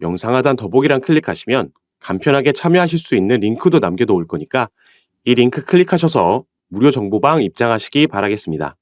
영상 하단 더보기란 클릭하시면 간편하게 참여하실 수 있는 링크도 남겨놓을 거니까 이 링크 클릭하셔서 무료 정보방 입장하시기 바라겠습니다.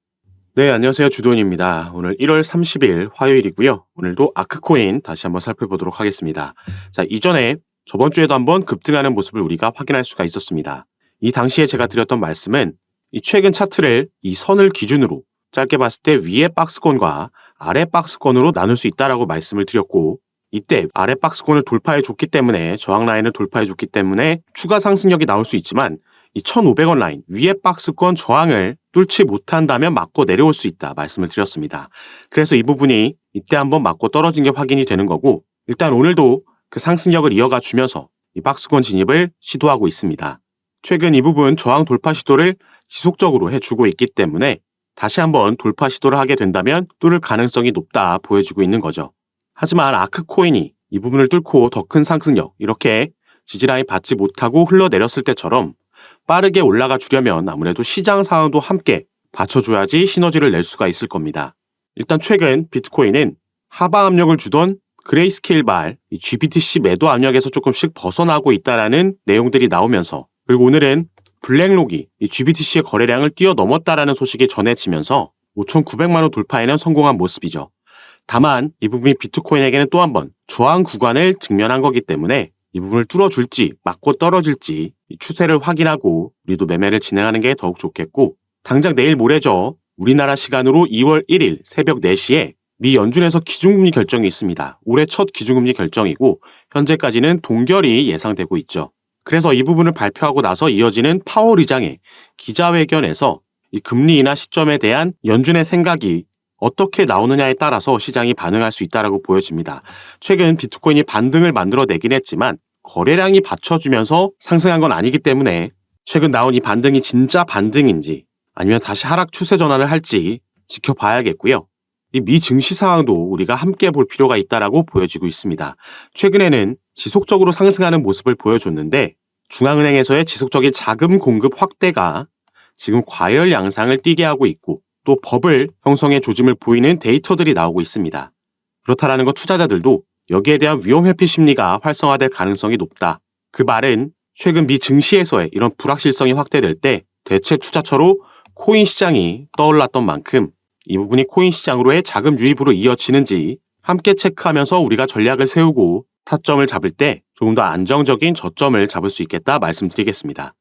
네, 안녕하세요. 주돈입니다. 오늘 1월 30일 화요일이고요. 오늘도 아크코인 다시 한번 살펴보도록 하겠습니다. 자, 이전에 저번 주에도 한번 급등하는 모습을 우리가 확인할 수가 있었습니다. 이 당시에 제가 드렸던 말씀은 이 최근 차트를 이 선을 기준으로 짧게 봤을 때 위에 박스권과 아래 박스권으로 나눌 수 있다라고 말씀을 드렸고 이때 아래 박스권을 돌파해 줬기 때문에 저항 라인을 돌파해 줬기 때문에 추가 상승력이 나올 수 있지만 이 1,500원 라인 위에 박스권 저항을 뚫지 못한다면 맞고 내려올 수 있다 말씀을 드렸습니다. 그래서 이 부분이 이때 한번 맞고 떨어진 게 확인이 되는 거고 일단 오늘도 그 상승력을 이어가 주면서 이 박스권 진입을 시도하고 있습니다. 최근 이 부분 저항 돌파 시도를 지속적으로 해주고 있기 때문에 다시 한번 돌파 시도를 하게 된다면 뚫을 가능성이 높다 보여주고 있는 거죠. 하지만 아크코인이 이 부분을 뚫고 더 큰 상승력 이렇게 지지라인 받지 못하고 흘러내렸을 때처럼 빠르게 올라가 주려면 아무래도 시장 상황도 함께 받쳐줘야지 시너지를 낼 수가 있을 겁니다. 일단 최근 비트코인은 하방 압력을 주던 그레이스케일 발 GBTC 매도 압력에서 조금씩 벗어나고 있다라는 내용들이 나오면서 그리고 오늘은 블랙록이 이 GBTC의 거래량을 뛰어넘었다라는 소식이 전해지면서 5,900만 원 돌파에는 성공한 모습이죠. 다만 이 부분이 비트코인에게는 또 한 번 저항 구간을 직면한 거기 때문에 이 부분을 뚫어줄지 맞고 떨어질지 이 추세를 확인하고 우리도 매매를 진행하는 게 더욱 좋겠고 당장 내일 모레죠. 우리나라 시간으로 2월 1일 새벽 4시에 미 연준에서 기준금리 결정이 있습니다. 올해 첫 기준금리 결정이고 현재까지는 동결이 예상되고 있죠. 그래서 이 부분을 발표하고 나서 이어지는 파월 의장의 기자회견에서 이 금리 인하 시점에 대한 연준의 생각이 어떻게 나오느냐에 따라서 시장이 반응할 수 있다라고 보여집니다. 최근 비트코인이 반등을 만들어내긴 했지만 거래량이 받쳐주면서 상승한 건 아니기 때문에 최근 나온 이 반등이 진짜 반등인지 아니면 다시 하락 추세 전환을 할지 지켜봐야겠고요. 이 미 증시 상황도 우리가 함께 볼 필요가 있다라고 보여지고 있습니다. 최근에는 지속적으로 상승하는 모습을 보여줬는데 중앙은행에서의 지속적인 자금 공급 확대가 지금 과열 양상을 띠게 하고 있고 또 법을 형성해 조짐을 보이는 데이터들이 나오고 있습니다. 그렇다라는 것 투자자들도 여기에 대한 위험 회피 심리가 활성화될 가능성이 높다. 그 말은 최근 미 증시에서의 이런 불확실성이 확대될 때 대체 투자처로 코인 시장이 떠올랐던 만큼 이 부분이 코인 시장으로의 자금 유입으로 이어지는지 함께 체크하면서 우리가 전략을 세우고 타점을 잡을 때 조금 더 안정적인 저점을 잡을 수 있겠다 말씀드리겠습니다.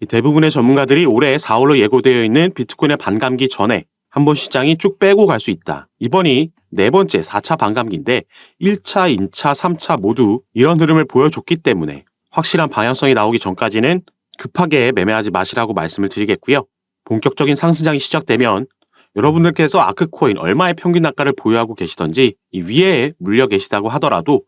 이 대부분의 전문가들이 올해 4월로 예고되어 있는 비트코인의 반감기 전에 한 번 시장이 쭉 빼고 갈 수 있다. 이번이 네 번째 4차 반감기인데 1차, 2차, 3차 모두 이런 흐름을 보여줬기 때문에 확실한 방향성이 나오기 전까지는 급하게 매매하지 마시라고 말씀을 드리겠고요. 본격적인 상승장이 시작되면 여러분들께서 아크코인 얼마의 평균 단가를 보유하고 계시던지 이 위에 물려 계시다고 하더라도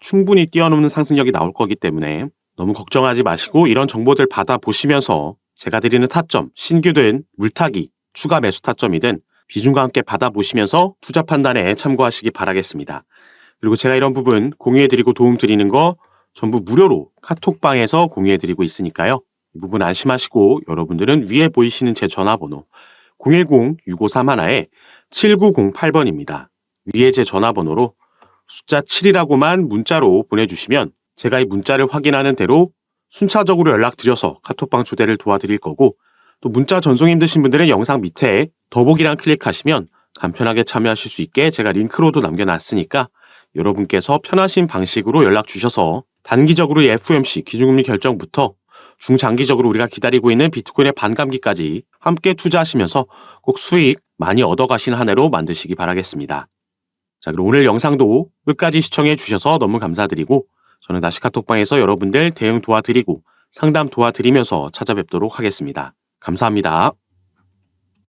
충분히 뛰어넘는 상승력이 나올 거기 때문에 너무 걱정하지 마시고 이런 정보들 받아보시면서 제가 드리는 타점, 신규든 물타기, 추가 매수 타점이든 비중과 함께 받아보시면서 투자 판단에 참고하시기 바라겠습니다. 그리고 제가 이런 부분 공유해드리고 도움 드리는 거 전부 무료로 카톡방에서 공유해드리고 있으니까요. 이 부분 안심하시고 여러분들은 위에 보이시는 제 전화번호 010-6531에 7908번입니다. 위에 제 전화번호로 숫자 7이라고만 문자로 보내주시면 제가 이 문자를 확인하는 대로 순차적으로 연락드려서 카톡방 초대를 도와드릴 거고 또 문자 전송 힘드신 분들은 영상 밑에 더보기란 클릭하시면 간편하게 참여하실 수 있게 제가 링크로도 남겨놨으니까 여러분께서 편하신 방식으로 연락 주셔서 단기적으로 이 FOMC 기준금리 결정부터 중장기적으로 우리가 기다리고 있는 비트코인의 반감기까지 함께 투자하시면서 꼭 수익 많이 얻어가신 한 해로 만드시기 바라겠습니다. 자, 그럼 오늘 영상도 끝까지 시청해 주셔서 너무 감사드리고 저는 다시 카톡방에서 여러분들 대응 도와드리고 상담 도와드리면서 찾아뵙도록 하겠습니다. 감사합니다.